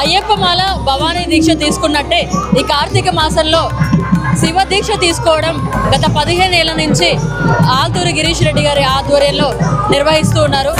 అయ్యప్ప మాల భవానీ దీక్ష తీసుకున్నట్టే ఈ కార్తీక మాసంలో శివ దీక్ష తీసుకోవడం గత పదిహేను ఏళ్ళ నుంచి ఆల్తూరి గిరీష్ రెడ్డి గారి ఆధ్వర్యంలో నిర్వహిస్తూ ఉన్నారు.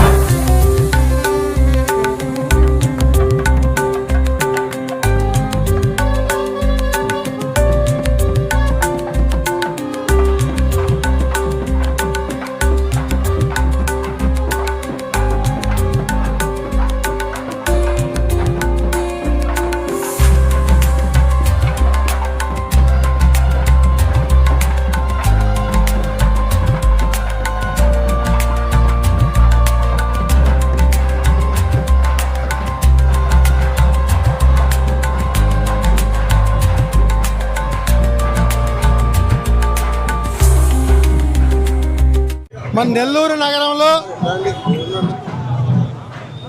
మన నెల్లూరు నగరంలో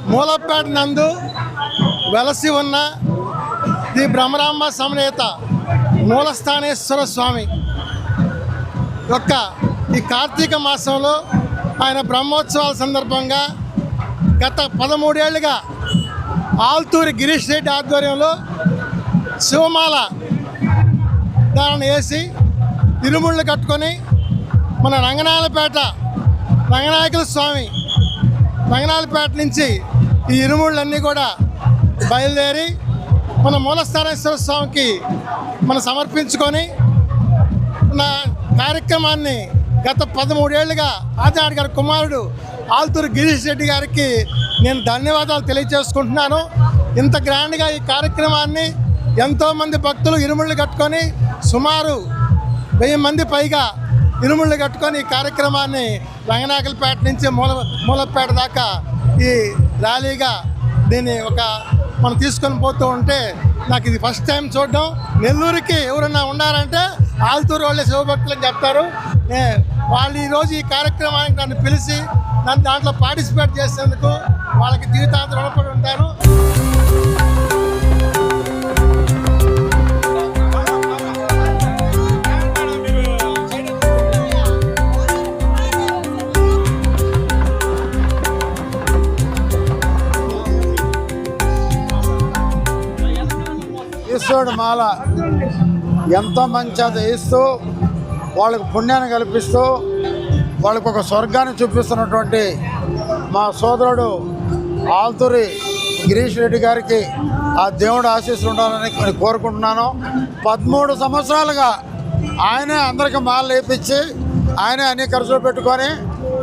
మూలపేట నందు వెలసి ఉన్న ది బ్రహ్మరాంబ సమనేత మూలస్థానేశ్వర స్వామి యొక్క ఈ కార్తీక మాసంలో ఆయన బ్రహ్మోత్సవాల సందర్భంగా గత పదమూడేళ్ళుగా ఆల్తూరి గిరీష్ రెడ్డి ఆధ్వర్యంలో శివమాల ధారణ వేసి తిరుముళ్ళు కట్టుకొని మన రంగనాయలపేట రంగనాయకుల స్వామి రంగనాయలపేట నుంచి ఈ ఇరుముళ్ళన్నీ కూడా బయలుదేరి మన మూలస్థానేశ్వర స్వామికి మనం సమర్పించుకొని నా కార్యక్రమాన్ని గత పదమూడేళ్ళుగా ఆచార్య గారి కుమారుడు ఆల్తూరు గిరీష్ రెడ్డి గారికి నేను ధన్యవాదాలు తెలియజేసుకుంటున్నాను. ఇంత గ్రాండ్గా ఈ కార్యక్రమాన్ని ఎంతోమంది భక్తులు ఇరుముళ్ళు కట్టుకొని సుమారు వెయ్యి మంది పైగా ఇరుముళ్ళు కట్టుకొని ఈ కార్యక్రమాన్ని రంగనాయకలపేట నుంచి మూల మూలపేట దాకా ఈ ర్యాలీగా దీన్ని ఒక మనం తీసుకొని పోతూ ఉంటే నాకు ఇది ఫస్ట్ టైం చూడడం. నెల్లూరుకి ఎవరన్నా ఉన్నారంటే ఆల్తూరు వాళ్ళే శివభక్తులు అని చెప్తారు వాళ్ళు ఈరోజు ఈ కార్యక్రమానికి నన్ను పిలిచి నన్ను దాంట్లో పార్టిసిపేట్ చేసేందుకు వాళ్ళకి జీవితాంతం రుణపడి ఉంటారు ఈశ్వరుడు మాల ఎంతో మంచి చేయిస్తూ ఇస్తూ వాళ్ళకు పుణ్యాన్ని కల్పిస్తూ వాళ్ళకు ఒక స్వర్గాన్ని చూపిస్తున్నటువంటి మా సోదరుడు ఆల్తూరి గిరీష్ రెడ్డి గారికి ఆ దేవుడు ఆశీస్సులు ఉండాలని నేను కోరుకుంటున్నాను. పదమూడు సంవత్సరాలుగా ఆయనే అందరికి మాల లేపించి ఆయనే అన్ని ఖర్చులు పెట్టుకొని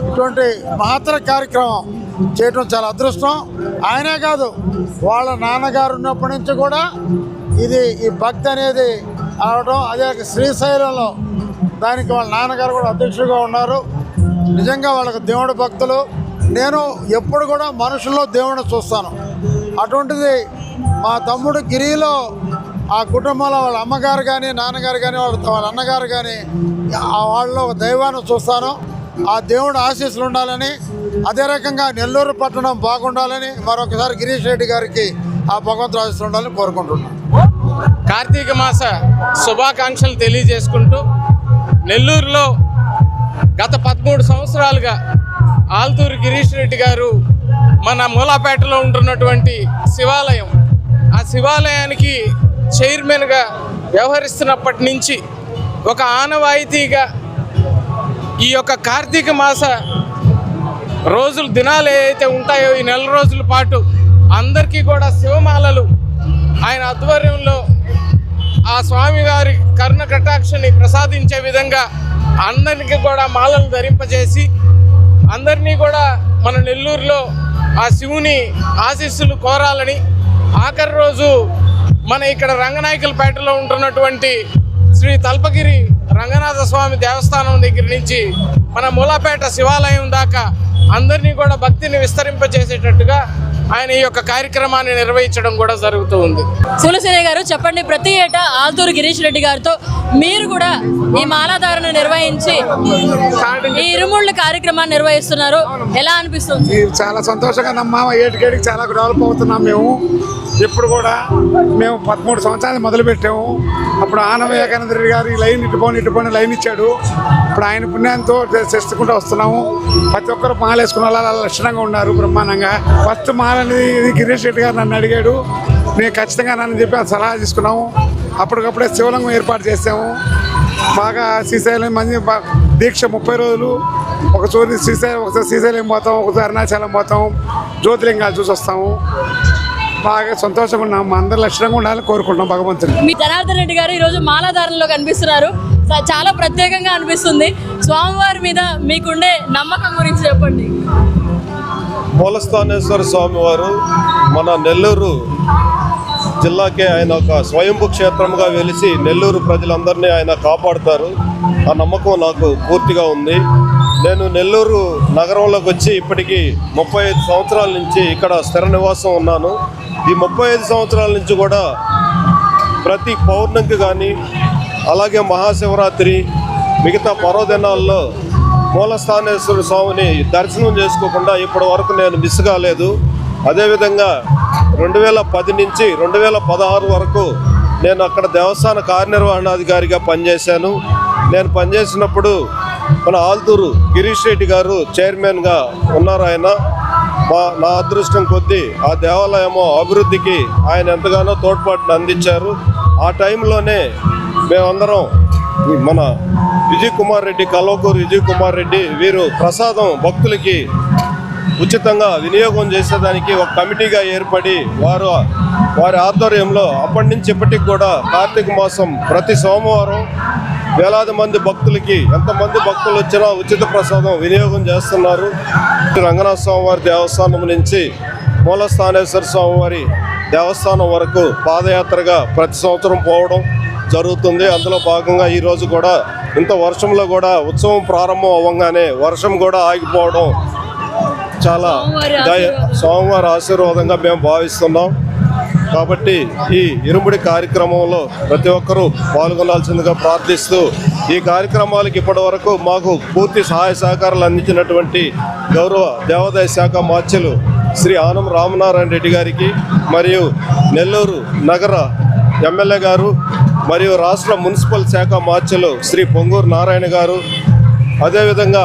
ఇటువంటి మహత్తర కార్యక్రమం చేయటం చాలా అదృష్టం. ఆయనే కాదు వాళ్ళ నాన్నగారు ఉన్నప్పటి నుంచి కూడా ఇది ఈ భక్తి అనేది అవడం అదే శ్రీశైలంలో దానికి వాళ్ళ నాన్నగారు కూడా అధ్యక్షుడిగా ఉన్నారు. నిజంగా వాళ్ళకు దేవుడు భక్తులు. నేను ఎప్పుడు కూడా మనుషుల్లో దేవుడిని చూస్తాను. అటువంటిది మా తమ్ముడు గిరిలో ఆ కుటుంబంలో వాళ్ళ అమ్మగారు కానీ నాన్నగారు కానీ వాళ్ళ వాళ్ళ అన్నగారు కానీ వాళ్ళు దైవాన్ని చూస్తాను. ఆ దేవుడు ఆశీస్సులు ఉండాలని అదే రకంగా నెల్లూరు పట్టణం బాగుండాలని మరొకసారి గిరీష్ రెడ్డి గారికి ఆ భగవంతుడు ఆశీస్సులు ఉండాలని కోరుకుంటున్నాను. కార్తీక మాస శుభాకాంక్షలు తెలియజేసుకుంటూ నెల్లూరులో గత పదమూడు సంవత్సరాలుగా ఆల్తూరు గిరీష్ రెడ్డి గారు మన మూలాపేటలో ఉంటున్నటువంటి శివాలయం. ఆ శివాలయానికి చైర్మన్గా వ్యవహరిస్తున్నప్పటి నుంచి ఒక ఆనవాయితీగా ఈ యొక్క కార్తీక మాస రోజులు దినాలు ఏవైతే ఉంటాయో ఈ నెల రోజుల పాటు అందరికీ కూడా శివమాలలు ఆయన ఆధ్వర్యంలో ఆ స్వామివారి కరుణ కటాక్షని ప్రసాదించే విధంగా అందరికీ కూడా మాలలు ధరింపజేసి అందరినీ కూడా మన నెల్లూరులో ఆ శివుని ఆశీస్సులు కోరాలని ఆఖరి రోజు మన ఇక్కడ రంగనాయకులపేటలో ఉంటున్నటువంటి శ్రీ తల్పగిరి రంగనాథ స్వామి దేవస్థానం దగ్గర నుంచి మన మూలాపేట శివాలయం దాకా అందరినీ కూడా భక్తిని విస్తరింపజేసేటట్టుగా ఆయన ఈ యొక్క కార్యక్రమాన్ని నిర్వహించడం కూడా జరుగుతూ ఉంది. సులసేన గారు చెప్పండి ప్రతి ఏటా ఆల్తూరు గిరీష్ రెడ్డి గారితో మీరు కూడా ఈ మాలాధారణ నిర్వహించి ఈ ఇరుముళ్ళ కార్యక్రమాన్ని నిర్వహిస్తున్నారు. ఎలా అనిపిస్తుంది? చాలా సంతోషంగా నమ్మా ఏటికేటికి చాలా డెవలప్ అవుతున్నాం మేము. ఇప్పుడు కూడా మేము పదమూడు సంవత్సరాలు మొదలుపెట్టాము. అప్పుడు ఆన వివేకానంద రెడ్డి గారు ఈ లైన్ ఇటుపోని ఇటుపోని లైన్ ఇచ్చాడు. ఇప్పుడు ఆయన పుణ్యంతో చేసుకుంటూ వస్తున్నాము. ప్రతి ఒక్కరు మాల వేసుకున్న వాళ్ళు లక్షణంగా ఉన్నారు బ్రహ్మాండంగా. ఫస్ట్ మాల అనేది గిరీష్ రెడ్డి గారు నన్ను అడిగాడు. నేను ఖచ్చితంగా నన్ను చెప్పి సలహా తీసుకున్నాము. అప్పటికప్పుడే శివలింగం ఏర్పాటు చేసాము బాగా శ్రీశైలం మంది దీక్ష ముప్పై రోజులు. ఒక చోటు శ్రీశైలం ఒకసారి శ్రీశైలం పోతాం ఒకసారి అరుణాచలం పోతాం. జ్యోతిలింగాలు చూసి వస్తాము. బాగా సంతోషంగా ఉన్నాం. మా అందరి లక్షణంగా ఉండాలని కోరుకుంటున్నాం భగవంతుని. మీ జనార్దన్ రెడ్డి గారు ఈరోజు మాలాధారంలో కనిపిస్తున్నారు. చాలా ప్రత్యేకంగా అనిపిస్తుంది. స్వామివారి మీద మీకుండే నమ్మకం గురించి చెప్పండి. మూలస్థానేశ్వర స్వామి వారు మన నెల్లూరు జిల్లాకే ఆయన ఒక స్వయంభు క్షేత్రంగా వెలిసి నెల్లూరు ప్రజలందరినీ ఆయన కాపాడుతారు. ఆ నమ్మకం నాకు పూర్తిగా ఉంది. నేను నెల్లూరు నగరంలోకి వచ్చి ఇప్పటికీ ముప్పై ఐదు సంవత్సరాల నుంచి ఇక్కడ స్థిర నివాసం ఉన్నాను. ఈ ముప్పై ఐదు సంవత్సరాల నుంచి కూడా ప్రతి పౌర్ణమికి కానీ అలాగే మహాశివరాత్రి మిగతా పర్వదినాల్లో మూలస్థానేశ్వర స్వామిని దర్శనం చేసుకోకుండా ఇప్పటి వరకు నేను మిస్ కాలేదు. అదేవిధంగా రెండు వేల పది నుంచి రెండు వేల పదహారు వరకు నేను అక్కడ దేవస్థాన కార్యనిర్వహణాధికారిగా పనిచేశాను. నేను పనిచేసినప్పుడు మన ఆల్తూరు గిరీష్ రెడ్డి గారు చైర్మన్గా ఉన్నారు ఆయన. మా నా అదృష్టం కొద్దీ ఆ దేవాలయము అభివృద్ధికి ఆయన ఎంతగానో తోడ్పాటును అందించారు. ఆ టైంలోనే మేమందరం మన విజయ్ కుమార్ రెడ్డి కల్వకూరు విజయ్ కుమార్ రెడ్డి వీరు ప్రసాదం భక్తులకి ఉచితంగా వినియోగం చేసేదానికి ఒక కమిటీగా ఏర్పడి వారు వారి ఆధ్వర్యంలో అప్పటి నుంచి ఇప్పటికి కూడా కార్తీక మాసం ప్రతి సోమవారం వేలాది మంది భక్తులకి ఎంతమంది భక్తులు వచ్చినా ఉచిత ప్రసాదం వినియోగం చేస్తున్నారు. రంగనాథ స్వామివారి దేవస్థానం నుంచి మూలస్థానేశ్వర స్వామివారి దేవస్థానం వరకు పాదయాత్రగా ప్రతి సంవత్సరం పోవడం జరుగుతుంది. అందులో భాగంగా ఈరోజు కూడా ఇంత వర్షంలో కూడా ఉత్సవం ప్రారంభం అవ్వగానే వర్షం కూడా ఆగిపోవడం చాలా స్వామివారి. స్వామివారి ఆశీర్వాదంగా మేము భావిస్తున్నాం. కాబట్టి ఈ ఇరుముడి కార్యక్రమంలో ప్రతి ఒక్కరూ పాల్గొనాల్సిందిగా ప్రార్థిస్తూ ఈ కార్యక్రమాలకు ఇప్పటి వరకు మాకు పూర్తి సహాయ సహకారాలు అందించినటువంటి గౌరవ దేవాదాయ శాఖ మార్చెలు శ్రీ ఆనం రామనారాయణ రెడ్డి గారికి మరియు నెల్లూరు నగర ఎమ్మెల్యే గారు మరియు రాష్ట్ర మున్సిపల్ శాఖ మార్చెలు శ్రీ పొంగూరు నారాయణ గారు. అదేవిధంగా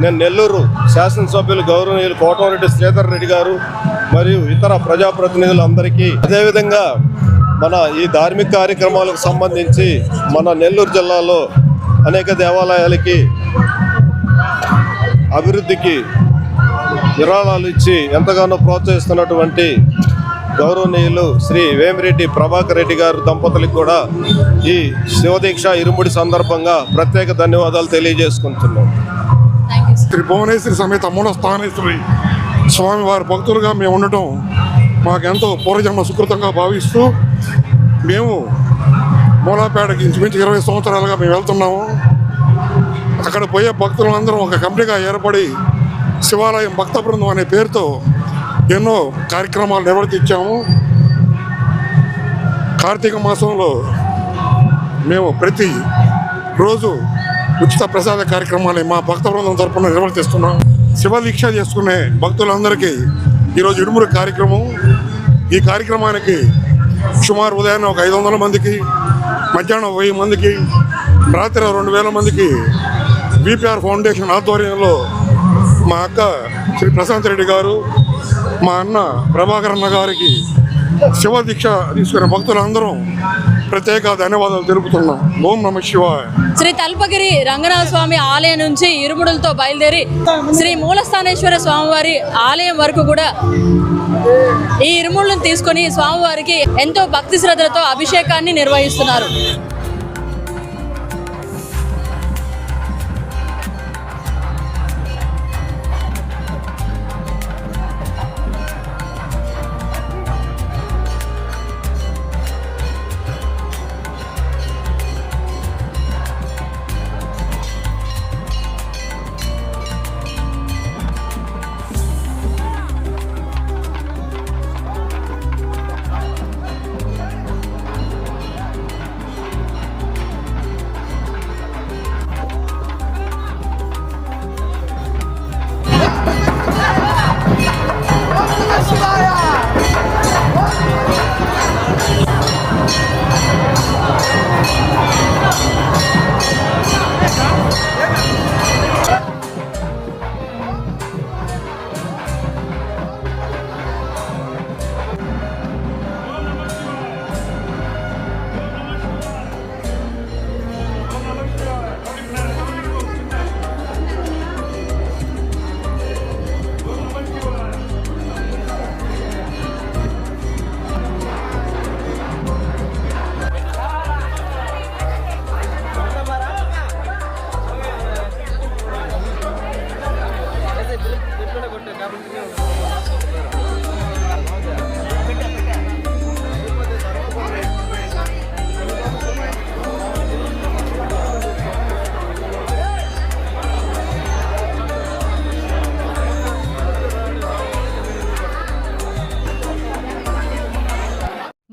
నేను నెల్లూరు శాసనసభ్యులు గౌరవనీయులు కోటమరెడ్డి శ్రీధర్ రెడ్డి గారు మరియు ఇతర ప్రజాప్రతినిధులందరికీ అదేవిధంగా మన ఈ ధార్మిక కార్యక్రమాలకు సంబంధించి మన నెల్లూరు జిల్లాలో అనేక దేవాలయాలకి అభివృద్ధికి విరాళాలు ఇచ్చి ఎంతగానో ప్రోత్సహిస్తున్నటువంటి గౌరవనీయులు శ్రీ వేమిరెడ్డి ప్రభాకర్ రెడ్డి గారు దంపతులకు కూడా ఈ శివదీక్ష ఇరుముడి సందర్భంగా ప్రత్యేక ధన్యవాదాలు తెలియజేసుకుంటున్నాం. శ్రీ భువనేశ్వరి సమేత మూల స్థానేశ్వరి స్వామివారి భక్తులుగా మేము ఉండటం మాకెంతో పూర్వజన్మ సుకృతంగా భావిస్తూ మేము మూలాపేటకి ఇంచుమించు ఇరవై సంవత్సరాలుగా మేము వెళ్తున్నాము. అక్కడ పోయే భక్తులందరం ఒక కంపెనీగా ఏర్పడి శివాలయం భక్త బృందం అనే పేరుతో ఎన్నో కార్యక్రమాలు నిర్వర్తించాము. కార్తీక మాసంలో మేము ప్రతి రోజు ఉచిత ప్రసాద కార్యక్రమాన్ని మా భక్త బృందం తరపున నిర్వర్తిస్తున్నాం శివదీక్ష చేసుకునే భక్తులందరికీ ఈరోజు ఇడుమురు కార్యక్రమం. ఈ కార్యక్రమానికి సుమారు ఉదయాన్నే ఒక ఐదు వందల మందికి మధ్యాహ్నం వెయ్యి మందికి రాత్రి రెండు వేల మందికి బీపీఆర్ ఫౌండేషన్ ఆధ్వర్యంలో మా అక్క శ్రీ ప్రశాంత్ రెడ్డి గారు మా అన్న ప్రభాకర్ అన్న గారికి శివ దీక్ష తీసుకునే భక్తులందరం ప్రత్యేక ధన్యవాదాలు తెలుపుతున్నాం. ఓం నమ శివాయ. శ్రీ తల్పగిరి రంగనాథ స్వామి ఆలయం నుంచి ఇరుముడులతో బయలుదేరి శ్రీ మూలస్థానేశ్వర స్వామివారి ఆలయం వరకు కూడా ఈ ఇరుముళ్ళను తీసుకొని స్వామివారికి ఎంతో భక్తి శ్రద్ధలతో అభిషేకాన్ని నిర్వహిస్తున్నారు.